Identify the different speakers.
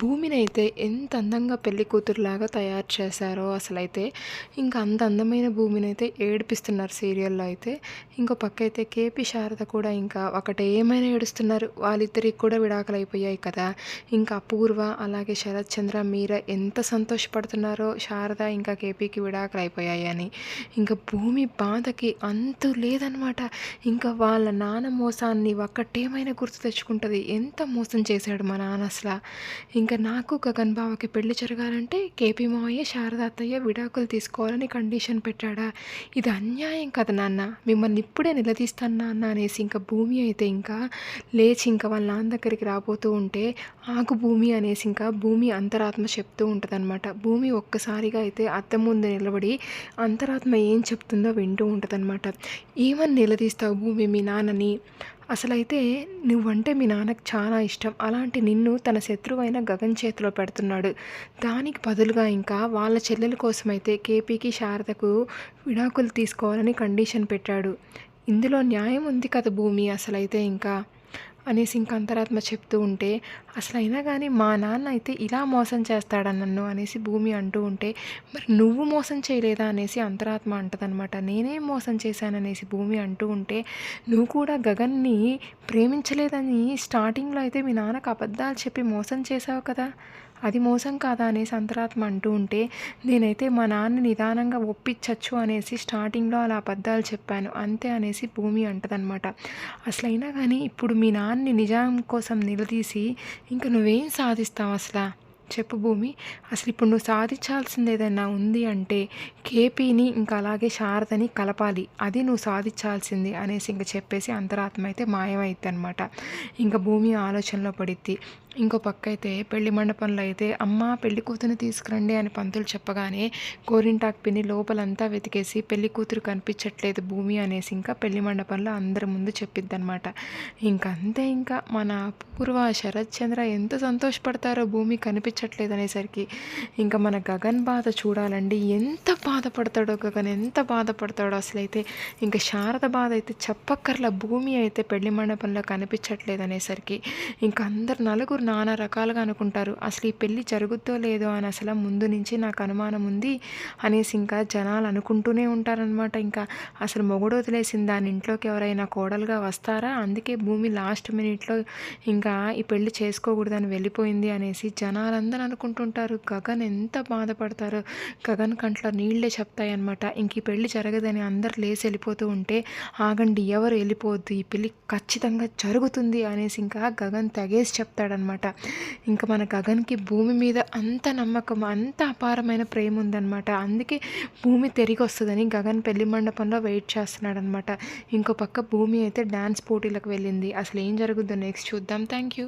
Speaker 1: భూమిని అయితే ఎంత అందంగా పెళ్ళి కూతురులాగా తయారు చేశారో అసలైతే ఇంకా అంత అందమైన భూమిని అయితే ఏడిపిస్తున్నారు సీరియల్లో అయితే. ఇంకో పక్క అయితే కేపీ శారద కూడా ఇంకా ఒకటి ఏమైనా ఏడుస్తున్నారు. వాళ్ళిద్దరికి కూడా విడాకులు అయిపోయాయి కదా. ఇంకా అపూర్వ అలాగే శరత్ చంద్ర మీర ఎంత సంతోషపడుతున్నారో శారద ఇంకా కేపీకి విడాకులు అయిపోయాయి అని. ఇంకా భూమి బాధకి అంతు లేదనమాట ఇంకా వాళ్ళ నాన్న మోసాన్ని ఒక్కటేమైనా గుర్తు తెచ్చుకుంటుంది. ఎంత మోసం చేశాడు మా నాన్న అసలు. ఇంకా నాకు గగన్ బావకి పెళ్ళి జరగాలంటే కేపీ మావయ్య శారదాతయ్య విడాకులు తీసుకోవాలని కండిషన్ పెట్టాడా? ఇది అన్యాయం కదా నాన్న. మిమ్మల్ని ఇప్పుడే నిలదీస్తాను నాన్న అనేసి ఇంకా భూమి అయితే ఇంకా లేచి ఇంకా వాళ్ళ నాన్న దగ్గరికి రాబోతూ ఉంటే ఆకు భూమి అనేసి ఇంకా భూమి అంతరాత్మ చెప్తూ ఉంటుందన్నమాట. భూమి ఒక్కసారిగా అయితే అద్దం ముందు నిలబడి అంతరాత్మ ఏం చెప్తుందో వింటూ ఉంటుందన్నమాట. ఏమని నిలదీస్తావు భూమి మీ నాన్నని? అసలైతే నువ్వంటే మీ నాన్నకు చాలా ఇష్టం. అలాంటి నిన్ను తన శత్రువైన గగన్ చేతిలో పెడుతున్నాడు. దానికి బదులుగా ఇంకా వాళ్ళ చెల్లెల కోసమైతే కేపీకి శారదకు విడాకులు తీసుకోవాలని కండిషన్ పెట్టాడు. ఇందులో న్యాయం ఉంది కదా భూమి? అసలైతే ఇంకా అనేసి ఇంక అంతరాత్మ చెప్తూ ఉంటే అసలు అయినా కానీ మా నాన్న అయితే ఇలా మోసం చేస్తాడా నన్ను? అనేసి భూమి అంటూ ఉంటే మరి నువ్వు మోసం చేయలేదా? అనేసి అంతరాత్మ అంటదనమాట. నేనేం మోసం చేశాననేసి భూమి అంటూ ఉంటే నువ్వు కూడా గగన్ని ప్రేమించలేదని స్టార్టింగ్లో అయితే మీ నాన్నకు అబద్ధాలు చెప్పి మోసం చేసావు కదా? అది మోసం కాదా అనేసి అంతరాత్మ అంటూ ఉంటే నేనైతే మా నాన్న నిదానంగా ఒప్పించచ్చు అనేసి స్టార్టింగ్లో అలా అబద్ధాలు చెప్పాను. అంతే అనేసి భూమి అంటదనమాట అసలైనా కానీ ఇప్పుడు మీ నాన్నని నిజాం కోసం నిలదీసి ఇంకా నువ్వేం సాధిస్తావు అసలు? చెప్పు భూమి. అసలు ఇప్పుడు నువ్వు సాధించాల్సింది ఏదైనా ఉంది అంటే కేపీని ఇంకా అలాగే శారదని కలపాలి. అది నువ్వు సాధించాల్సింది అనేసి ఇంక చెప్పేసి అంతరాత్మ అయితే మాయమైద్ది అనమాట ఇంకా భూమి ఆలోచనలో పడిద్ది. ఇంకో పక్క అయితే పెళ్ళి మండపంలో అయితే అమ్మ పెళ్ళి కూతురుని తీసుకురండి అని పంతులు చెప్పగానే గోరింటాక్ పిన్ని లోపలంతా వెతికేసి పెళ్ళి కూతురు కనిపించట్లేదు భూమి అనేసి ఇంకా పెళ్ళి మండపంలో అందరి ముందు చెప్పిద్దనమాట ఇంకంతే ఇంకా. మన పూర్వ శరత్ చంద్ర ఎంత సంతోషపడతారో భూమి కనిపించట్లేదు అనేసరికి ఇంకా మన గగన్ బాధ చూడాలండి. ఎంత బాధపడతాడో గగన్ ఎంత బాధపడతాడో అసలైతే. ఇంకా శారద బాధ అయితే చెప్పక్కర్ల భూమి అయితే పెళ్ళి మండపంలో కనిపించట్లేదు అనేసరికి ఇంకా అందరు నలుగురు నానా రకాలుగా అనుకుంటారు అసలు ఈ పెళ్ళి జరుగుద్దో లేదో అని అసలు ముందు నుంచి నాకు అనుమానం ఉంది అనేసి ఇంకా జనాలు అనుకుంటూనే ఉంటారనమాట ఇంకా అసలు మొగుడు వదిలేసిన దాని ఇంట్లోకి ఎవరైనా కోడలుగా వస్తారా? అందుకే భూమి లాస్ట్ మినిట్లో ఇంకా ఈ పెళ్ళి చేసుకోకూడదని వెళ్ళిపోయింది అనేసి జనాలందరూ అనుకుంటుంటారు గగన్ ఎంత బాధపడతారో. గగన్ కంట్లో నీళ్ళు చెప్తాయన్నమాట. ఇంక ఈ పెళ్ళి జరగదని అందరు లేచి వెళ్ళిపోతూ ఉంటే ఆగండి ఎవరు వెళ్ళిపోవద్దు ఈ పెళ్ళి ఖచ్చితంగా జరుగుతుంది అనేసి ఇంకా గగన్ తెగేసి చెప్తాడనమాట ఇంకా మన గగన్కి భూమి మీద అంత నమ్మకం అంత అపారమైన ప్రేమ ఉందన్నమాట. అందుకే భూమి తిరిగి వస్తుందని గగన్ పెళ్ళి మండపంలో వెయిట్ చేస్తున్నాడనమాట ఇంకో పక్క భూమి అయితే డ్యాన్స్ పోటీలకు వెళ్ళింది. అసలు ఏం జరుగుద్దో నెక్స్ట్ చూద్దాం. Thank you